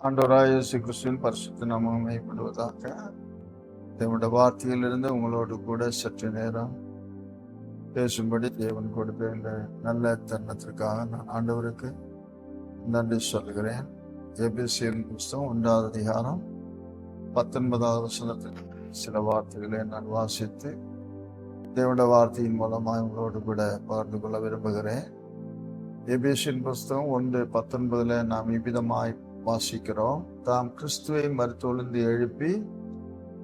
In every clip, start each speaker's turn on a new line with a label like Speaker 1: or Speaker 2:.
Speaker 1: ஆண்டவராய் இயேசு கிறிஸ்துவின் பரிசுத்த நாமம் மையப்படுவதாக தேவனுடைய வார்த்தையிலிருந்து உங்களோடு கூட சற்று நேரம் பேசும்படி தேவன் கொடுத்த இந்த நல்ல தருணத்திற்காக நான் ஆண்டவருக்கு நன்றி சொல்கிறேன் எபிசியல் புஸ்தகம் ஒன்றாவது அதிகாரம் பத்தொன்பதாவது வசனத்தில் சில வார்த்தைகளை நான் வாசித்து தேவனுடைய வார்த்தையின் மூலமாக உங்களோடு கூட பகிர்ந்து கொள்ள விரும்புகிறேன். எபிசியன் புஸ்தகம் ஒன்று பத்தொன்பதில் நாம் இவ்விதமாய் வாசிக்கிறோம். தாம் கிறிஸ்துவை மருத்துவந்து எழுப்பி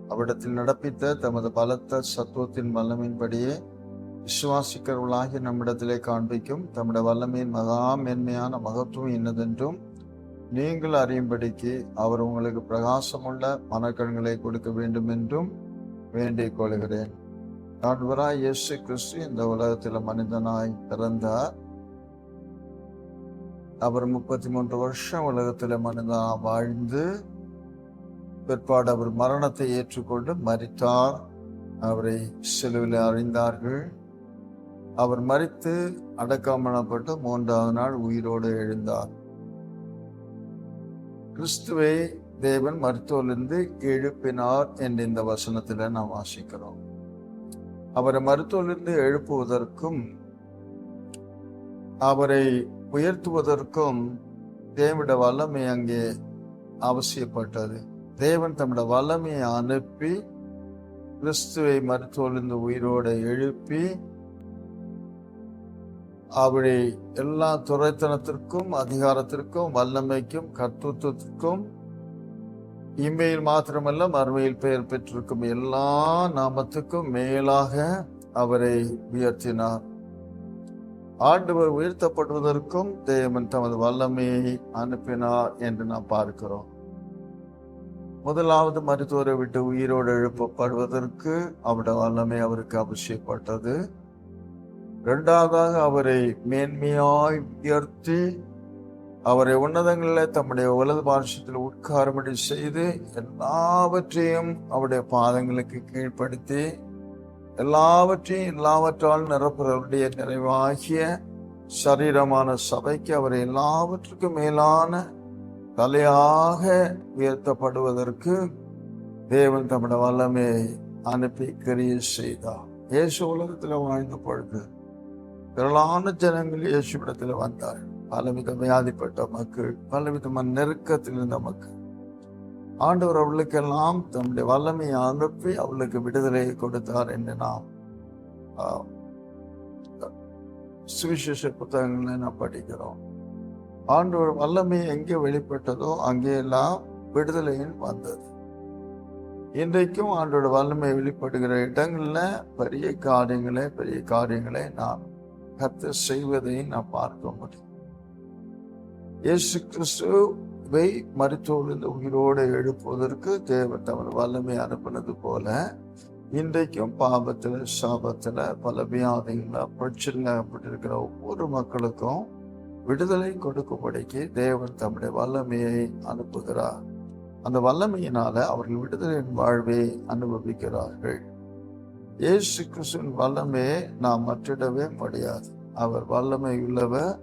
Speaker 1: அவ்விடத்தில் நடப்பித்த தமது பலத்த சத்துவத்தின் வல்லமையின்படியே விசுவாசிக்கிறவர்களாகி நம்மிடத்திலே காண்பிக்கும் தம்முடைய வல்லமையின் மகா மேன்மையான மகத்துவம் என்னதென்றும் நீங்கள் அறியும்படிக்கு அவர் உங்களுக்கு பிரகாசமுள்ள மனக்கண்களை கொடுக்க வேண்டும் என்றும் வேண்டிக் கொள்கிறேன். நான்வராய் இயேசு கிறிஸ்து இந்த உலகத்தில் மனிதனாய் பிறந்தார். அவர் முப்பத்தி மூன்று வருஷம் உலகத்தில் மனிதனா வாழ்ந்து பிற்பாடு அவர் மரணத்தை ஏற்றுக்கொண்டு மறித்தார் அவரை செலுவில் அறிந்தார்கள் அவர் மறித்து அடக்காமலப்பட்டு மூன்றாவது நாள் உயிரோடு எழுந்தார். கிறிஸ்துவை தேவன் மருத்துவிலிருந்து எழுப்பினார் என்று இந்த வசனத்தில் நாம் வாசிக்கிறோம். அவரை மருத்துவலிருந்து எழுப்புவதற்கும் அவரை உயர்த்துவதற்கும் தேவனுடைய வல்லமை அங்கே அவசியப்பட்டது. தேவன் தம்முடைய வல்லமையை அனுப்பி கிறிஸ்துவை மருத்துவலிருந்து உயிரோடு எழுப்பி அவரை எல்லா துறைத்தனத்திற்கும் அதிகாரத்திற்கும் வல்லமைக்கும் கர்த்தத்துவத்திற்கும் இம்மையில் மாத்திரமல்ல மறுமையில் பெயர் பெற்றிருக்கும் எல்லா நாமத்துக்கும் மேலாக அவரை உயர்த்தினார். ஆண்டவர் உயர்த்தப்படுவதற்கும் தேவன் தமது வல்லமையை அனுப்பினார் என்று நாம் பார்க்கிறோம். முதலாவது மருத்துவரை விட்டு உயிரோடு எழுப்பப்படுவதற்கு அவருடைய வல்லமை அவருக்கு அவசியப்பட்டது இரண்டாவதாக அவரை மேன்மையாய் உயர்த்தி அவரை உன்னதங்களில் தம்முடைய உலக பாஷத்தில் உட்காரும்படி செய்து எல்லாவற்றையும் அவருடைய பாதங்களுக்கு கீழ்ப்படுத்தி எல்லாவற்றையும் எல்லாவற்றால் நிரப்புறவருடைய நிறைவாகிய சரீரமான சபைக்கு அவர் எல்லாவற்றுக்கும் மேலான தலையாக உயர்த்தப்படுவதற்கு தேவன் தமிழ வல்லமே அனுப்பி கிரிய செய்தார். இயேசு உலகத்தில் வாழ்ந்த பொழுது திரளான ஜனங்கள் இயேசுவிடத்தில் வந்தார் பலவித வியாதிப்பட்ட மக்கள் பலவிதமான நெருக்கத்தில் இருந்த மக்கள். ஆண்டவர் அவளுக்கெல்லாம் தம்முடைய வல்லமையை அனுப்பி அவளுக்கு விடுதலையை கொடுத்தார் என்று நாம் சுவிசேஷ புத்தகங்களை நாம் படிக்கிறோம். ஆண்டவர் வல்லமை எங்கே வெளிப்பட்டதோ அங்கேயெல்லாம் விடுதலையின் வந்தது. இன்றைக்கும் ஆண்டோட வல்லமை வெளிப்படுகிற இடங்களில் பெரிய காரியங்களை பெரிய காரியங்களை நாம் கத்து செய்வதை நாம் பார்க்க முடியும். இயேசு வை மருத்துவ உயிரோடு எழுப்புவதற்கு தேவன் தமது வல்லமை அனுப்பினது போல இன்றைக்கும் பாபத்தில் சாபத்தில் பல வியாதிகள பிரச்சனைப்பட்டிருக்கிற ஒவ்வொரு மக்களுக்கும் விடுதலை கொடுக்கும்படிக்கு தேவன் தம்முடைய வல்லமையை அனுப்புகிறார். அந்த வல்லமையினால அவர்கள் விடுதலையின் வாழ்வை அனுபவிக்கிறார்கள். இயேசு கிறிஸ்துவின் வல்லமையை நாம் மற்றிடவே முடியாது. அவர் வல்லமை உள்ளவர்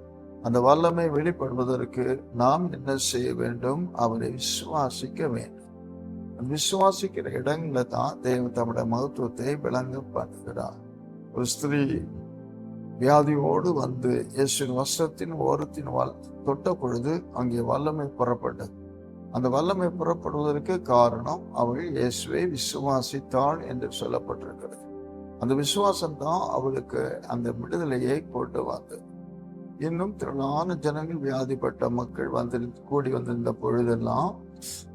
Speaker 1: அந்த வல்லமை வெளிப்படுவதற்கு நாம் என்ன செய்ய வேண்டும்? அவரை விசுவாசிக்க வேண்டும். விசுவாசிக்கிற இடங்கள்ல தான் தேவன் தம்முடைய மகத்துவத்தை விளங்க பண்ணுகிறார் ஒரு ஸ்திரீ வியாதியோடு வந்து இயேசுவின் வஸ்திரத்தின் ஓரத்தின் வல் தொட்ட பொழுது அங்கே வல்லமை புறப்பட்டது. அந்த வல்லமை புறப்படுவதற்கு காரணம் அவள் இயேசுவை விசுவாசித்தாள் என்று சொல்லப்பட்டிருக்கிறது. அந்த விசுவாசம் தான் அவளுக்கு அந்த விடுதலையை கொண்டு வந்தது. இன்னும் திரளான ஜனங்கள் வியாதிப்பட்ட மக்கள் வந்து கூடி வந்திருந்த பொழுதெல்லாம்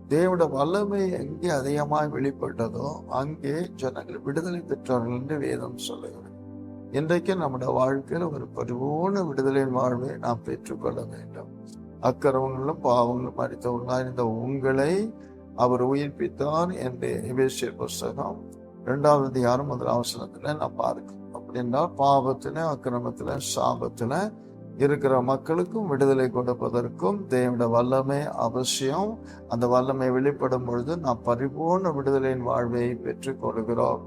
Speaker 1: தேவோட வல்லமை எங்கே அதிகமாக வெளிப்பட்டதோ அங்கே ஜனங்கள் விடுதலை பெற்றார்கள் என்று வேதம் சொல்லுகிறது. இன்றைக்கு நம்முடைய வாழ்க்கையில் ஒரு பரிபூர்ண விடுதலையின் வாழ்வை நாம் பெற்றுக்கொள்ள வேண்டும். அக்கிரமங்களும் பாவங்களும் அடித்தவர்களாக இருந்த உங்களை அவர் உயிர்ப்பித்தார் என்று எபேசிய புஸ்தகம் ரெண்டாவது யாரும் முதல் அவசரத்துல நான் பார்க்கிறோம் அப்படின்னா பாவத்துல அக்கிரமத்துல சாபத்துல இருக்கிற மக்களுக்கும் விடுதலை கொடுப்பதற்கும் தேவனுடைய வல்லமை அவசியம். அந்த வல்லமை வெளிப்படும் பொழுது நாம் பரிபூர்ண விடுதலையின் வாழ்வை பெற்றுக் கொள்கிறோம்.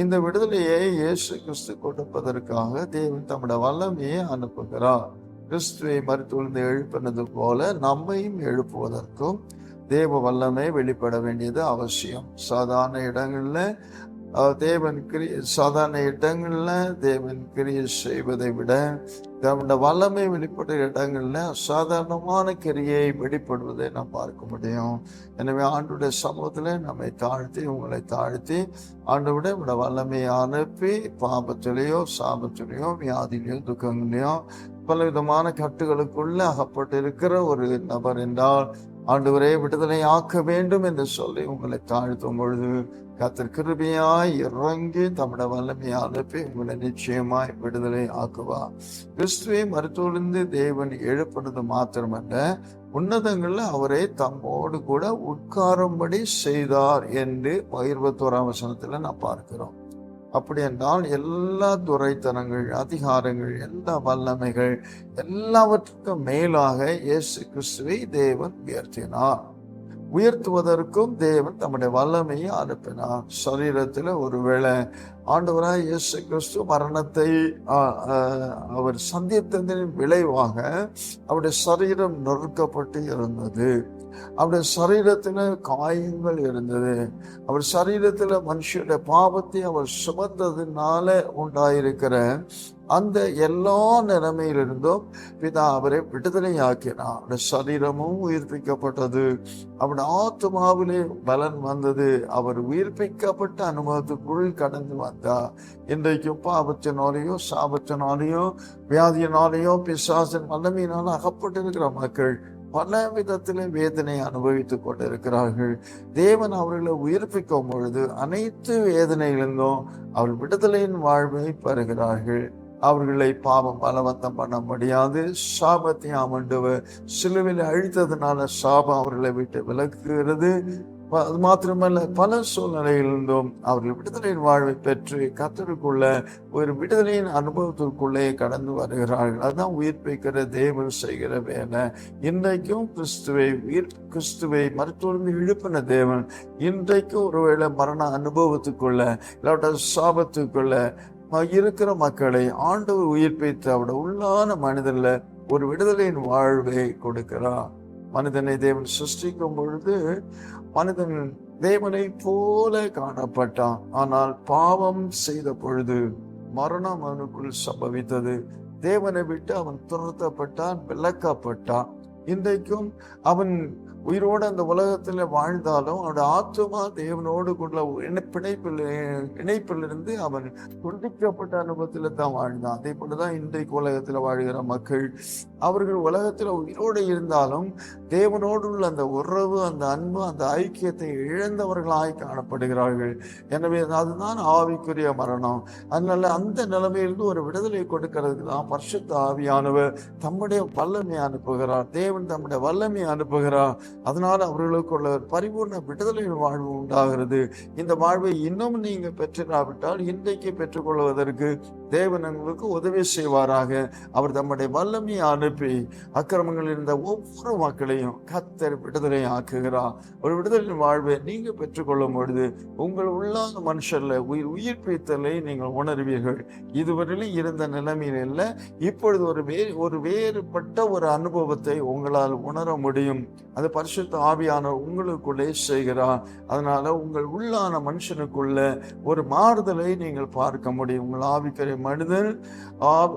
Speaker 1: இந்த விடுதலையை இயேசு கிறிஸ்து கொடுப்பதற்காக தேவன் தம்முடைய வல்லமையை அனுப்புகிறார். கிறிஸ்துவை மருத்துவந்து எழுப்பினது போல நம்மையும் எழுப்புவதற்கும் தேவ வல்லமை வெளிப்பட வேண்டியது அவசியம். சாதாரண இடங்களில் தேவன் கிரியை சாதாரண இடங்களில் தேவன் கிரியை செய்வதை விட தம்முடைய வல்லமை வெளிப்பட்ட இடங்களில் சாதாரணமான கிரியை வெளிப்படுவதை நாம் பார்க்க முடியும். எனவே ஆண்டுடைய சமூகத்தில் நம்மை தாழ்த்தி உங்களை தாழ்த்தி ஆண்டவிட விட வல்லமையை அனுப்பி பாபத்திலேயோ சாபத்திலேயோ வியாதியிலையோ துக்கங்களையோ பல விதமான கட்டுகளுக்குள்ள அகப்பட்டு இருக்கிற ஒரு நபர் என்றால் ஆண்டவரே விடுதலை ஆக்க வேண்டும் என்று சொல்லி உங்களை தாழ்த்தும் பொழுது கத்தர் கிருபியாய் இறங்கி தமிழ வல்லமையை அனுப்பி உங்களை நிச்சயமாய் விடுதலை ஆக்குவா. கிறிஸ்துவை மருத்துவருந்து தேவன் எழுப்பினது மாத்திரமல்ல உன்னதங்களில் அவரை தம்மோடு கூட உட்காரும்படி செய்தார் என்று இருபத்தோராம் நான் பார்க்கிறோம். அப்படி என்றால் எல்லா துறைத்தனங்கள் அதிகாரங்கள் எல்லா வல்லமைகள் எல்லாவற்றுக்கும் மேலாக இயேசு கிறிஸ்துவை தேவன் உயர்த்தினார். உயர்த்துவதற்கும் தேவன் தம்முடைய வல்லமையை அனுப்பினார். சரீரத்தில் ஒருவேளை ஆண்டவராய் இயேசு கிறிஸ்து மரணத்தை அவர் சந்தித்ததின் விளைவாக அவருடைய சரீரம் நொறுக்கப்பட்டு இருந்தது. அவருடைய சரீரத்துல காயங்கள் இருந்தது. அவர் சரீரத்துல மனுஷனுடைய பாவத்தை அவர் சுமந்ததுனால உண்டாயிருக்கிற அந்த எல்லா நிலைமையிலிருந்தும் பிதா அவரை விடுதலையாக்கினார். அவருடைய சரீரமும் உயிர்ப்பிக்கப்பட்டது. அவருடைய ஆத்மாவிலே பலன் வந்தது. அவர் உயிர்ப்பிக்கப்பட்ட அனுபவத்துக்குள் கடந்து வந்தார். இன்றைக்கு பாவத்தினாலேயோ சாபத்தினாலேயோ வியாதியினாலேயோ பிசாசின் வல்லமையினாலும் அகப்பட்டிருக்கிற மக்கள் பல விதத்திலே வேதனை அனுபவித்துக் கொண்டிருக்கிறார்கள். தேவன் அவர்களை உயிர்ப்பிக்கும் பொழுது அனைத்து வேதனைகளிலும் அவர் விடுதலையின் வாழ்வை பெறுகிறார்கள். அவர்களை பாவம் பலவந்தம் பண்ண முடியாது. சாபத்தை ஆமண்டவர் சிலுவையில் அழித்ததுனால சாபம் அவர்களை விட்டு விலக்குகிறது. அது மாத்திரமல்ல பல சூழ்நிலையிலிருந்தும் அவர்கள் விடுதலையின் வாழ்வை பெற்று கத்தருக்குள்ள ஒரு விடுதலையின் அனுபவத்திற்குள்ளே கடந்து வருகிறார்கள். அதுதான் உயிர்ப்பிக்கிற தேவன் செய்கிற வேலை. இன்றைக்கும் கிறிஸ்துவை உயிர் கிறிஸ்துவை மருத்துவருந்து எழுப்பின தேவன் இன்றைக்கும் ஒருவேளை மரண அனுபவத்துக்குள்ள இல்லாட்ட சாபத்துக்குள்ள இருக்கிற மக்களை ஆண்டவர் உயிர்ப்பித்து அவட உள்ளான மனிதனில் ஒரு விடுதலையின் வாழ்வை கொடுக்கிறார். மனிதனை தேவன் சிருஷ்டிக்கும் பொழுது மனிதன் தேவனை போல காணப்பட்டான். ஆனால் பாவம் செய்த பொழுது மரணம் அவனுக்குள் சம்பவித்தது. தேவனை விட்டு அவன் துரத்தப்பட்டான் விளக்கப்பட்டான் இன்றைக்கும் அவன் உயிரோடு அந்த உலகத்தில் வாழ்ந்தாலும் அவனோட ஆத்மா தேவனோடு கூட இணை- பிணைப்பில் இணைப்பிலிருந்து அவன் துண்டிக்கப்பட்ட அனுபவத்தில் தான் வாழ்ந்தான். அதே போலதான் இன்றைக்கு உலகத்தில் வாழ்கிற மக்கள் அவர்கள் உலகத்தில் உயிரோடு இருந்தாலும் தேவனோடு உள்ள அந்த உறவு அந்த அன்பு அந்த ஐக்கியத்தை இழந்தவர்களாய் காணப்படுகிறார்கள். எனவே அதுதான் ஆவிக்குரிய மரணம். அதனால அந்த நிலைமையிலிருந்து ஒரு விடுதலை கொடுக்கிறதுக்கு தான் பரிசுத்த ஆவியானவர் தம்முடைய வல்லமை அனுப்புகிறார். தேவன் தம்முடைய வல்லமை அனுப்புகிறார். அதனால் அவர்களுக்குள்ள பரிபூர்ண விடுதலை வாழ்வு உண்டாகிறது. இந்த வாழ்வை இன்னும் நீங்கள் பெற்றிராவிட்டால் இன்றைக்கு பெற்றுக்கொள்வதற்கு தேவனங்களுக்கு உதவி செய்வாராக. அவர் தம்முடைய வல்லமையை அனுப்பி அக்கிரமங்கள் இருந்த ஒவ்வொரு மக்களையும் கத்தர் விடுதலை ஆக்குகிறார். ஒரு விடுதலை வாழ்வை நீங்க பெற்றுக்கொள்ளும் பொழுது உங்கள் உள்ளான மனுஷர்ல உயிர் உயிர்ப்பித்தலை நீங்கள் உணர்வீர்கள். இதுவரையிலும் இருந்த நிலைமையில் இல்லை. இப்பொழுது ஒரு வே ஒரு வேறுபட்ட ஒரு அனுபவத்தை உங்களால் உணர முடியும். அது பரிசுத்த ஆவியானவர் உங்களுக்குள்ளே செய்கிறார். அதனால உங்கள் உள்ளான மனுஷனுக்குள்ள ஒரு மாறுதலை நீங்கள் பார்க்க முடியும். உங்கள் ஆவிக்கரை மனிதன்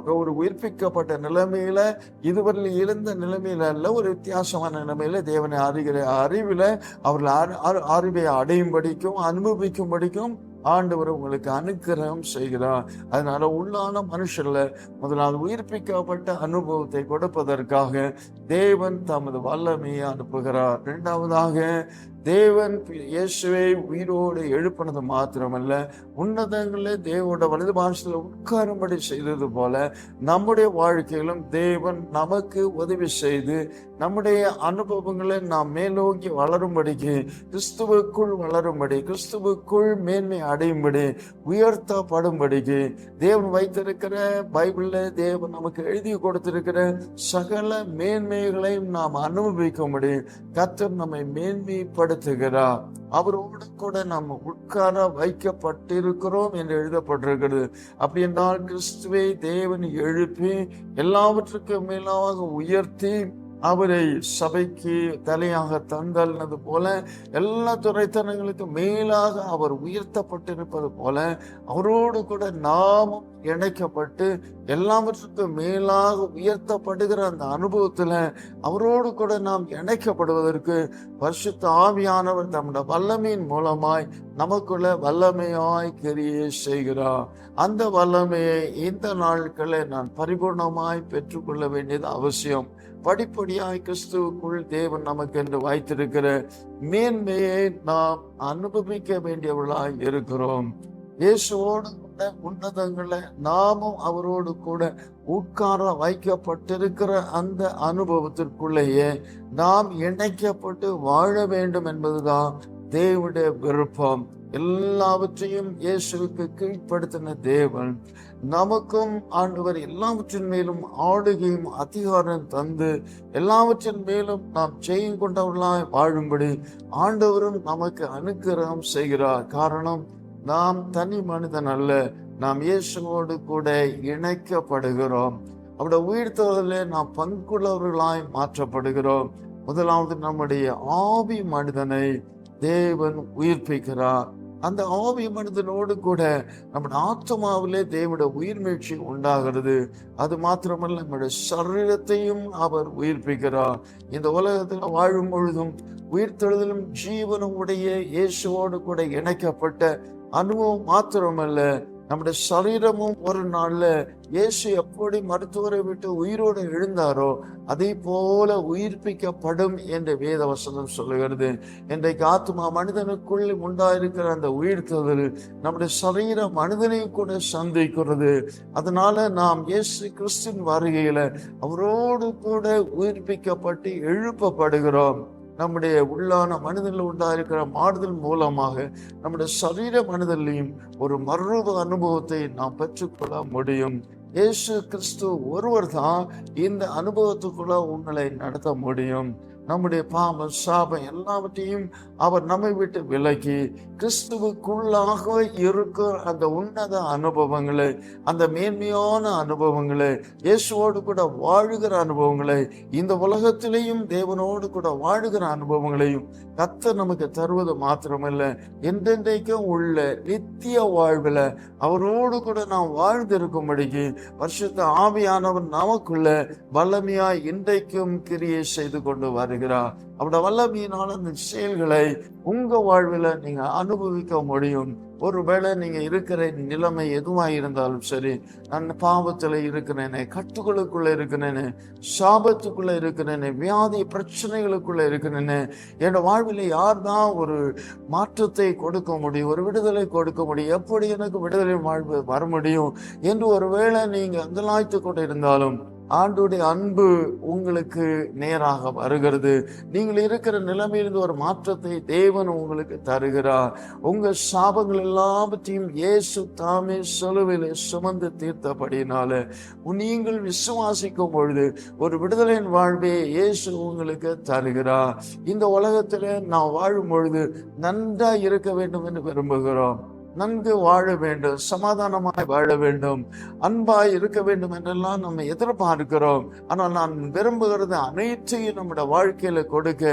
Speaker 1: ஒரு உயிர்ப்பிக்கப்பட்ட நிலைமையில இதுவரையில் இருந்த நிலைமையில அல்ல ஒரு வித்தியாசமான நிலைமையில தேவனை அறிகிற அறிவில அவர்கள் அறி- அறி- அறிவை அடையும்படிக்கும் அனுபவிக்கும்படிக்கும் ஆண்டவர் உங்களுக்கு அனுக்கிரகம் செய்கிறார். அதனால உள்ளான மனுஷர்ல முதலாவது உயிர்ப்பிக்கப்பட்ட அனுபவத்தை கொடுப்பதற்காக தேவன் தமது வல்லமையை அனுப்புகிறார். இரண்டாவதாக தேவன் இயேசுவை உயிரோடு எழுப்பினது மாத்திரமல்ல உன்னதங்களில் தேவோட வலது பாஷத்தில் உட்காரும்படி செய்தது போல நம்முடைய வாழ்க்கையிலும் தேவன் நமக்கு உதவி செய்து நம்முடைய அனுபவங்களை நாம் மேலோக்கி வளரும்படிக்கு கிறிஸ்துவுக்குள் வளரும்படி கிறிஸ்துவுக்குள் மேன்மை அடையும்படி உயர்த்தப்படும்படிக்கு தேவன் வைத்திருக்கிற பைபிளில் தேவன் நமக்கு எழுதி கொடுத்திருக்கிற சகல மேன்மைகளையும் நாம் அனுபவிக்கும்படி கத்தர் நம்மை மேன்மைப்பட ஏற்படுத்துகிறார் அவரோடு கூட நம்ம உட்கார வைக்கப்பட்டிருக்கிறோம் என்று எழுதப்பட்டிருக்கிறது. அப்படி என்றால் கிறிஸ்துவை தேவன் எழுப்பி எல்லாவற்றுக்கும் மேலாக உயர்த்தி அவரை சபைக்கு தலையாக தந்தல்னது போல எல்லா துறைத்தனங்களுக்கும் மேலாக அவர் உயர்த்தப்பட்டிருப்பது போல அவரோடு கூட நாமும் இணைக்கப்பட்டு எல்லாவற்றுக்கும் மேலாக உயர்த்தப்படுகிற அந்த அனுபவத்தில் அவரோடு கூட நாம் இணைக்கப்படுவதற்கு பரிசுத்த ஆவியானவர் நம்முடைய வல்லமையின் மூலமாய் நமக்குள்ள வல்லமையாய் கிரியை செய்கிறார். அந்த வல்லமையை இந்த நாட்களை நான் பரிபூர்ணமாய் பெற்றுக்கொள்ள வேண்டியது அவசியம். படிப்படியாய் கிறிஸ்துவுக்குள் தேவன் நமக்கு என்று வைத்திருக்கிற மேன்மையை நாம் அனுபவிக்க வேண்டியவர்களாய் இருக்கிறோம். இயேசுவோடு கூட உன்னதங்களை நாமும் அவரோடு கூட உட்கார வைக்கப்பட்டிருக்கிற அந்த அனுபவத்திற்குள்ளேயே நாம் இணைக்கப்பட்டு வாழ வேண்டும் என்பதுதான் தேவனுடைய விருப்பம். எல்லாவற்றையும் இயேசுவுக்கு கீழ்ப்படுத்தின தேவன் நமக்கும் ஆண்டவர் எல்லாவற்றின் மேலும் ஆளுகையும் அதிகாரம் தந்து எல்லாவற்றின் மேலும் நாம் செய்யும் கொண்டவர்களாய் வாழும்படி ஆண்டவரும் நமக்கு அனுக்கிரகம் செய்கிறார். காரணம் நாம் தனி மனிதன் அல்ல நாம் இயேசுவோடு கூட இணைக்கப்படுகிறோம். அவருடைய உயிர்த்தவர்களே நாம் பங்குள்ளவர்களாய் மாற்றப்படுகிறோம். முதலாவது நம்முடைய ஆவி மனிதனை தேவன் உயிர்ப்பிக்கிறார். அந்த ஆவி மனிதனோடு கூட நம்முடைய ஆத்மாவிலே தேவட உயிர்மீழ்ச்சி உண்டாகிறது. அது மாத்திரமல்ல நம்முடைய சரீரத்தையும் அவர் உயிர்ப்பிக்கிறார். இந்த உலகத்தில் வாழும் பொழுதும் உயிர்த்தெழுதலும் ஜீவனும் உடைய இயேசுவோடு கூட இணைக்கப்பட்ட அனுபவம் மாத்திரமல்ல நம்முடைய சரீரமும் ஒரு நாள்ல இயேசு எப்படி மருத்துவரை விட்டு உயிரோடு எழுந்தாரோ அதே போல உயிர்ப்பிக்கப்படும் என்று வேத வசனம் சொல்லுகிறது. இன்றைக்கு ஆத்மா மனிதனுக்குள் உண்டாயிருக்கிற அந்த உயிர்த்தல் நம்முடைய சரீர மனிதனையும் கூட சந்திக்கிறது. அதனால நாம் இயேசு கிறிஸ்தின் வருகையில அவரோடு கூட உயிர்ப்பிக்கப்பட்டு எழுப்பப்படுகிறோம். நம்முடைய உள்ளான மனிதனில் உண்டாயிருக்கிற மாறுதல் மூலமாக நம்முடைய சரீர மனிதன்லையும் ஒரு மறுரூப அனுபவத்தை நாம் பெற்றுக்கொள்ள முடியும். இயேசு கிறிஸ்து ஒருவர் தான் இந்த அனுபவத்துக்குள்ள உங்களை நடத்த முடியும். நம்முடைய பாவம் சாபம் எல்லாவற்றையும் அவர் நம்மை விட்டு விலக்கி கிறிஸ்துவுக்குள்ளாக இருக்கிற அந்த உன்னத அனுபவங்களை அந்த மேன்மையான அனுபவங்களை இயேசுவோடு கூட வாழுகிற அனுபவங்களை இந்த உலகத்திலேயும் தேவனோடு கூட வாழுகிற அனுபவங்களையும் கத்த நமக்கு தருவது மாத்திரமல்ல. என்றென்றைக்கும் உள்ள நித்திய வாழ்வில் அவரோடு கூட நாம் வாழ்ந்திருக்கும்படிக்கு வருஷத்து ஆவியானவர் நமக்குள்ள வல்லமையாய் இன்றைக்கும் கிரியை செய்து கொண்டு வருகிறார். அவருடைய வல்லமையினால அந்த செயல்களை உங்க வாழ்வில் நீங்க அனுபவிக்க முடியும். ஒருவேளை நீங்க இருக்கிற நிலைமை எதுவாக இருந்தாலும் சரி நான் பாவத்துல இருக்கிறேனே கட்டுகளுக்குள்ள இருக்கிறேனே சாபத்துக்குள்ள இருக்கிறேனே வியாதி பிரச்சனைகளுக்குள்ள இருக்கிறேனே என்னோட வாழ்வில் யார் தான் ஒரு மாற்றத்தை கொடுக்க முடியும் ஒரு விடுதலை கொடுக்க முடியும் எப்படி எனக்கு விடுதலை வாழ்வு வர முடியும்? என்று ஒருவேளை நீங்க அங்கலாய்த்து கொண்டு இருந்தாலும் ஆண்டுடைய அன்பு உங்களுக்கு நேராக வருகிறது. நீங்கள் இருக்கிற நிலைமையிலிருந்து ஒரு மாற்றத்தை தேவன் உங்களுக்கு தருகிறார். உங்கள் சாபங்கள் எல்லாவற்றையும் இயேசு தாமே சொலுவிலே சுமந்து தீர்த்தபடினால நீங்கள் விசுவாசிக்கும் பொழுது ஒரு விடுதலையின் வாழ்வே இயேசு உங்களுக்கு தருகிறார். இந்த உலகத்தில் நான் வாழும் பொழுது நன்றாக இருக்க வேண்டும் என்று விரும்புகிறோம். நன்கு வாழ வேண்டும் சமாதானமாய் வாழ வேண்டும் அன்பாய் இருக்க வேண்டும் என்றெல்லாம் நம்ம எதிர்பார்க்கிறோம். ஆனால் நான் விரும்புகிறது அனைத்தையும் நம்முடைய வாழ்க்கையில கொடுக்க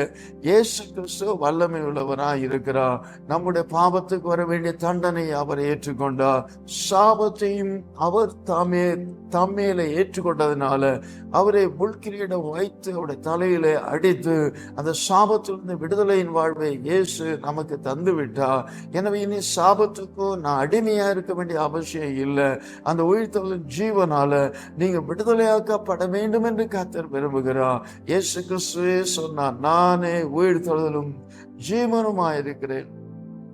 Speaker 1: இயேசு கிறிஸ்து வல்லமை உள்ளவராய் இருக்கிறார். நம்முடைய பாவத்துக்கு வர வேண்டிய தண்டனையை அவர் ஏற்றுக்கொண்டார். சாபத்தையும் அவர் தாமே தம்மையில ஏற்றுக்கொண்டதுனால அவரை முள்கிரீடம் வைத்து அவருடைய தலையில அடித்து அந்த சாபத்திலிருந்து விடுதலையின் வாழ்வை இயேசு நமக்கு தந்து விட்டார் எனவே இனி சாபத்துக்கும் நான் அடிமையா இருக்க வேண்டிய அவசியம் இல்லை. அந்த உயிர்த்தலின் ஜீவனால நீங்க விடுதலையாக்கப்பட வேண்டும் என்று கத்தர் விரும்புகிறார். இயேசு கிறிஸ்துவே சொன்னார் நானே உயிர்த்தலும் ஜீவனுமாயிருக்கிறேன்.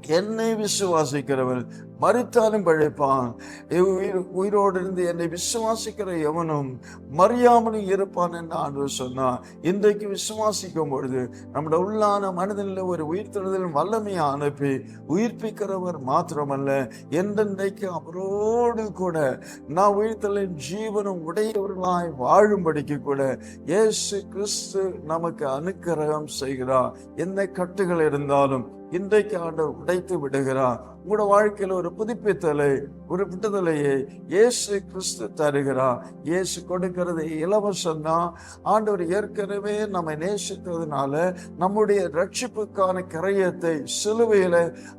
Speaker 1: என்னை விசுவாசிக்கிறவன் மறித்தாலும் பிழைப்பான். உயிர் உயிரோடு இருந்து என்னை விசுவாசிக்கிற எவனும் மறியாமலும் இருப்பான் என்று ஆண்டவர் சொன்னார். இன்றைக்கு விசுவாசிக்கும் பொழுது நம்முடைய உள்ளான மனதில் ஒரு உயிர்த்தெழுதல் வல்லமையை அனுப்பி உயிர்ப்பிக்கிறவர் மாத்திரமல்ல என்றென்றைக்கு அவரோடு கூட நான் உயிர்த்தலின் ஜீவனம் உடையவர்களாய் வாழும்படிக்கு கூட இயேசு கிறிஸ்து நமக்கு அனுக்கிரகம் செய்கிறார். எந்த கட்டுகள் இருந்தாலும் இன்றைக்கு ஆண்டவர் உடைத்து விடுகிறார். உங்களோட வாழ்க்கையில் ஒரு புதுப்பித்தலை ஒரு விடுதலையை இயேசு கிறிஸ்து தருகிறார். இயேசு கொடுக்கிறது இலவசம்தான். ஆண்டவர் ஏற்கனவே நம்மை நேசித்ததுனால நம்முடைய ரட்சிப்புக்கான கிரயத்தை சிலுவையில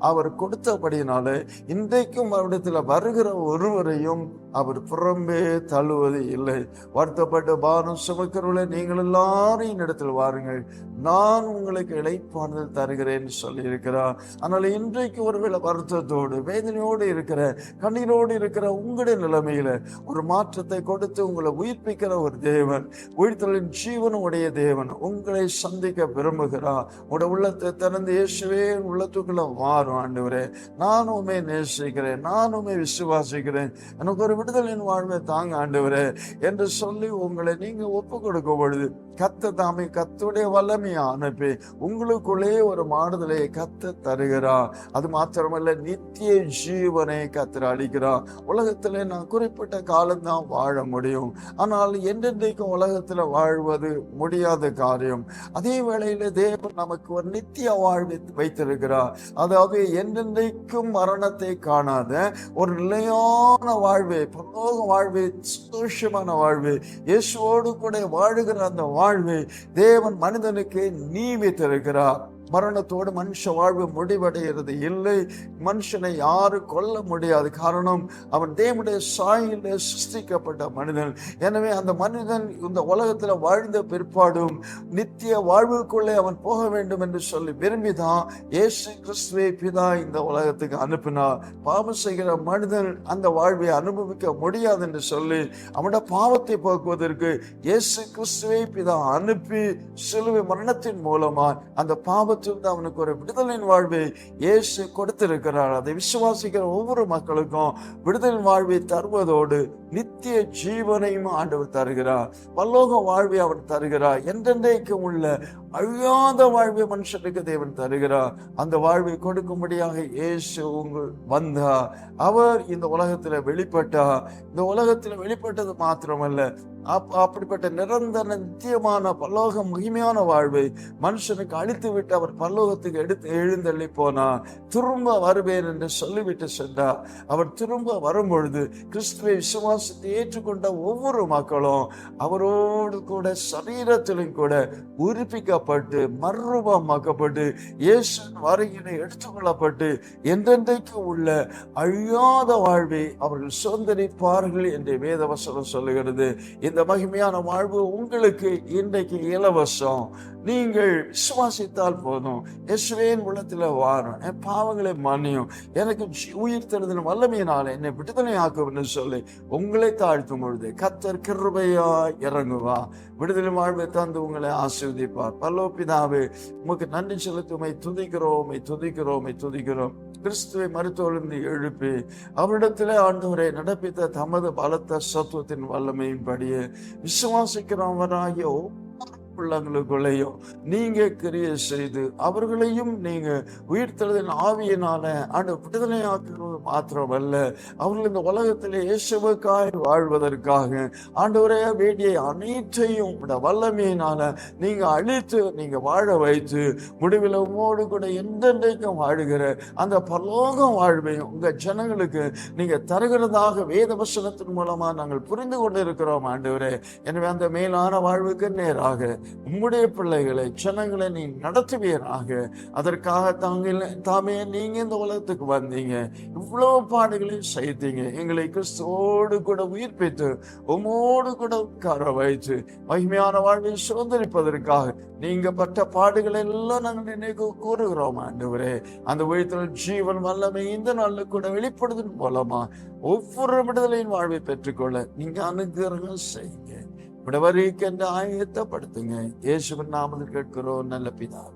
Speaker 1: அவர் கொடுத்தபடினால இன்றைக்கும் அவரிடத்தில் வருகிற ஒருவரையும் அவர் புறம்பே தள்ளுவது இல்லை. வருத்தப்பட்ட பாரம் சுமக்கிறவளை நீங்கள் எல்லாரும் இடத்தில் வாருங்கள். நான் உங்களுக்கு இழைப்பானது தருகிறேன் சொல்லியிருக்கிறார். ஆனால் இன்றைக்கு ஒருவேளை வருத்தத்தோடு வேதனையோடு இருக்கிற கண்ணீரோடு இருக்கிற உங்களுடைய நிலைமையில ஒரு மாற்றத்தை கொடுத்து உங்களை உயிர்ப்பிக்கிற ஒரு தேவன் உயிர்த்தலின் ஜீவனும் உடைய தேவன் உங்களை சந்திக்க விரும்புகிறார். உங்களுடைய உள்ளத்தை திறந்து இயேசுவே உள்ளத்துக்குள்ள வாரும் ஆண்டவரே. நானுமே நேசிக்கிறேன் நானுமே விசுவாசிக்கிறேன். எனக்கு ஒரு விடுதலின் வாழ்வை தாங்க ஆண்டவரே என்று சொல்லி உங்களை நீங்க ஒப்பு கொடுக்கும் பொழுது கத்த தாமே கத்துடைய வல்லமையை அனுப்பி உங்களுக்குள்ளே ஒரு மாறுதலை கத்த தருகிறார். அது மாத்திரமல்ல நித்திய ஜீவனை கத்தர் அளிக்கிறார். உலகத்துல நான் குறிப்பிட்ட காலம்தான் வாழ முடியும். ஆனால் என்றென்றைக்கும் உலகத்துல வாழ்வது முடியாத காரியம். அதே வேளையில தேவன் நமக்கு ஒரு நித்திய வாழ்வை வைத்திருக்கிறார். அதாவது என்றென்றைக்கும் மரணத்தை காணாத ஒரு நிலையான வாழ்வை பரலோக வாழ்வை சந்தோஷமான வாழ்வு இயேசுவோடு கூட வாழுகிற அந்த வாழ்வை தேவன் மனிதனுக்கு நியமித்திருக்கிறார். மரணத்தோடு மனுஷ வாழ்வு முடிவடைகிறது. இல்லை மனுஷனை யாரும் கொல்ல முடியாது. காரணம் அவன் தேவனுடைய சாயில சிருஷ்டிக்கப்பட்ட மனிதன். எனவே அந்த மனிதன் இந்த உலகத்தில் வாழ்ந்த பிற்பாடும் நித்திய வாழ்வுக்குள்ளே அவன் போக வேண்டும் என்று சொல்லி விரும்பிதான் இயேசு கிறிஸ்துவை பிதா இந்த உலகத்துக்கு அனுப்பினார். பாவம் செய்கிற மனிதன் அந்த வாழ்வை அனுபவிக்க முடியாது என்று சொல்லி அவனோட பாவத்தை போக்குவதற்கு இயேசு கிறிஸ்துவை பிதா அனுப்பி சிலுவை மரணத்தின் மூலமா அந்த பாவ பாவத்திலிருந்து அவனுக்கு ஒரு விடுதலின் வாழ்வை இயேசு கொடுத்திருக்கிறார். அதை விசுவாசிக்கிற ஒவ்வொரு மக்களுக்கும் விடுதலின் வாழ்வை தருவதோடு நித்திய ஜீவனையும் ஆண்டவர் தருகிறார். பல்லோக வாழ்வை அவர் தருகிறார். என்றென்றைக்கும் உள்ள அழியாத வாழ்வை மனுஷனுக்கு தேவன் தருகிறார். அந்த வாழ்வை கொடுக்கும்படியாக இயேசு உங்கள் வந்தா அவர் இந்த உலகத்துல வெளிப்பட்டா இந்த உலகத்துல வெளிப்பட்டது மாத்திரமல்ல அப்படிப்பட்ட நிரந்தர நித்தியமான பல்லோக மகிமையான வாழ்வை மனுஷனுக்கு அழித்து விட்டு அவர் பல்லோகத்துக்கு எடுத்து எழுந்தள்ளி போனார் திரும்ப வருவேன் என்று சொல்லிவிட்டு சென்றார் அவர் திரும்ப வரும்பொழுது கிறிஸ்துவை விசுவாசத்தை ஏற்றுக்கொண்ட ஒவ்வொரு மக்களும் அவரோடு கூட சரீரத்திலும் கூட உறுப்பிக்கப்பட்டு மறுரூபமாக்கப்பட்டு இயேசு வருகிற எடுத்துக்கொள்ளப்பட்டு என்றென்றைக்கு உள்ள அழியாத வாழ்வை அவர்கள் சுதந்திரிப்பார்கள் என்று வேதவசனம் சொல்லுகிறது. இந்த மகிமையான வாழ்வு உங்களுக்கு இன்றைக்கு இலவசம். நீங்கள் விசுவாசித்தால் போதும். இயேசுவேன் உள்ளத்தில் வாரும் என் பாவங்களை மன்னியும். எனக்கு உயிர் தருதல் வல்லமையினால் என்னை விடுதலை ஆக்கும்னு சொல்லி உங்களை தாழ்த்தும் பொழுது கத்தர் கிருபையா இறங்குவா. விடுதலை வாழ்வை தந்து உங்களை ஆசிர்வதிப்பார். பல்லோ பிதாவே உமக்கு நன்றி செலுத்துமை துதிக்கிறோம் துதிக்கிறோம் துதிக்கிறோம். கிறிஸ்துவை மறுத்தொழுந்து எழுப்பி அவரிடத்திலே ஆண்டவரை நடப்பித்த தமது பலத்த சத்துவத்தின் வல்லமையின் படியே விசுவாசிக்கிறவராகிய ஒவ்வொரு உள்ளங்களுக்குள்ளேயும் நீங்க கிரிய செய்து அவர்களையும் நீங்க உயிர்த்தெழுதின் ஆவியினால ஆண்டு விடுதலையாக்குறது மாத்திரமல்ல அவர்கள் இந்த உலகத்திலே இயேசுவுக்காய் வாழ்வதற்காக ஆண்டவரே வேண்டிய அனைத்தையும் உம்முடைய வல்லமையினால நீங்க அழித்து நீங்க வாழ வைத்து முடிவில் உம்மோடு கூட எந்தெந்தைக்கும் வாழுகிற அந்த பரலோகம் வாழ்வையும் உங்க ஜனங்களுக்கு நீங்க தருகிறதாக வேத வசனத்தின் மூலமா நாங்கள் புரிந்து கொண்டு இருக்கிறோம் ஆண்டவரே. எனவே அந்த மேலான வாழ்வுக்கு நேராக உம்முடைய பிள்ளைகளை ஜனங்களை நீ நடத்துவீராக. அதற்காக தாங்கள் தாமே நீங்க இந்த உலகத்துக்கு வந்தீங்க. இவ்வளவு பாடுகளையும் செய்தீங்க. எங்களை கிறிஸ்துவோடு கூட உயிர்ப்பித்து உமோடு கூட உட்கார வைத்து மகிமையான வாழ்வை சுதந்திரிப்பதற்காக நீங்க பட்ட பாடுகளை எல்லாம் நாங்கள் நினைவு கூறுகிறோம் ஆண்டவரே. அந்த உயிர்த்தல் ஜீவன் வல்லமை இந்த நாளில் கூட வெளிப்படுதல் மூலமா ஒவ்வொரு விடுதலையின் வாழ்வை பெற்றுக்கொள்ள நீங்க அனுகிரகம் செய்யுங்க. விடவரிக்கு என்று ஆயத்தப்படுத்துங்க? இயேசுவின் நாமத்தில் கேட்கிறோம் நல்ல பிதாவே.